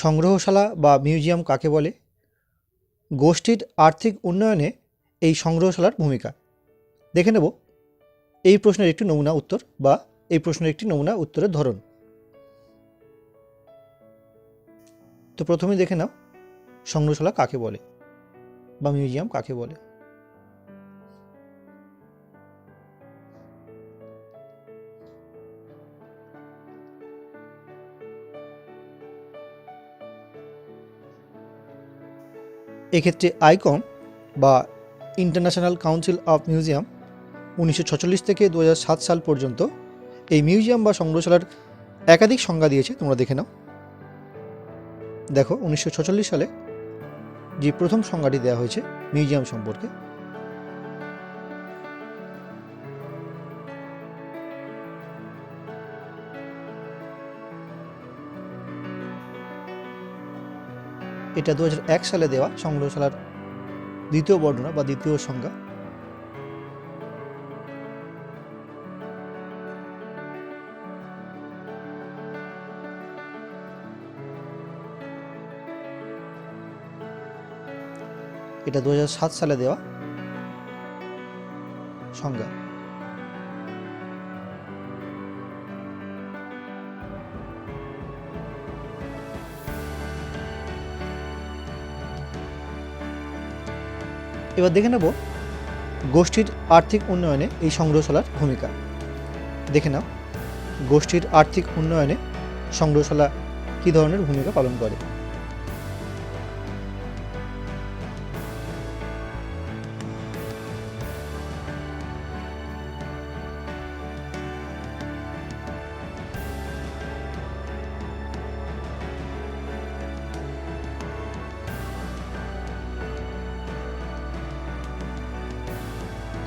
সংগ্রহশালা বা মিউজিয়াম কাকে বলে? গোষ্ঠীর আর্থিক উন্নয়নে এই সংগ্রহশালার ভূমিকা। দেখে নেব। এই প্রশ্নের একটি নমুনা উত্তর বা এই প্রশ্নের একটি নমুনা উত্তরের ধরন। তো প্রথমে দেখে নাও, সংগ্রহশালা কাকে বলে বা মিউজিয়াম কাকে বলে। এক্ষেত্রে আইকম বা ইন্টারন্যাশনাল কাউন্সিল অফ মিউজিয়াম উনিশশো ছেচল্লিশ থেকে দু হাজার সাত সাল পর্যন্ত এই মিউজিয়াম বা সংগ্রহশালার একাধিক সংজ্ঞা দিয়েছে, তোমরা দেখে নাও। দেখো, উনিশশো ছেচল্লিশ সালে যে প্রথম সংজ্ঞাটি দেওয়া হয়েছে মিউজিয়াম সম্পর্কে এটা দু হাজার এক সালে দেওয়া সংগ্রহশালার দ্বিতীয় বর্ণনা বা দ্বিতীয় সংজ্ঞা। এটা দু হাজার সাত সালে দেওয়া সংজ্ঞা। এবার দেখে নেব গোষ্ঠীর আর্থিক উন্নয়নে এই সংগ্রহশালার ভূমিকা। দেখে নাও, গোষ্ঠীর আর্থিক উন্নয়নে সংগ্রহশালা কী ধরনের ভূমিকা পালন করে?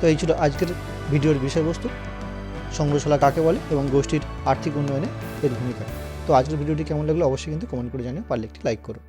তো এই ছিল আজকের ভিডিওর বিষয়বস্তু। সংগ্রহশালা কাকে বলে এবং গোষ্ঠীর আর্থিক উন্নয়নে এর ভূমিকা। তো আজকের ভিডিওটি কেমন লাগল অবশ্যই কিন্তু কমেন্ট করে জানিও। পারলে একটি লাইক করো।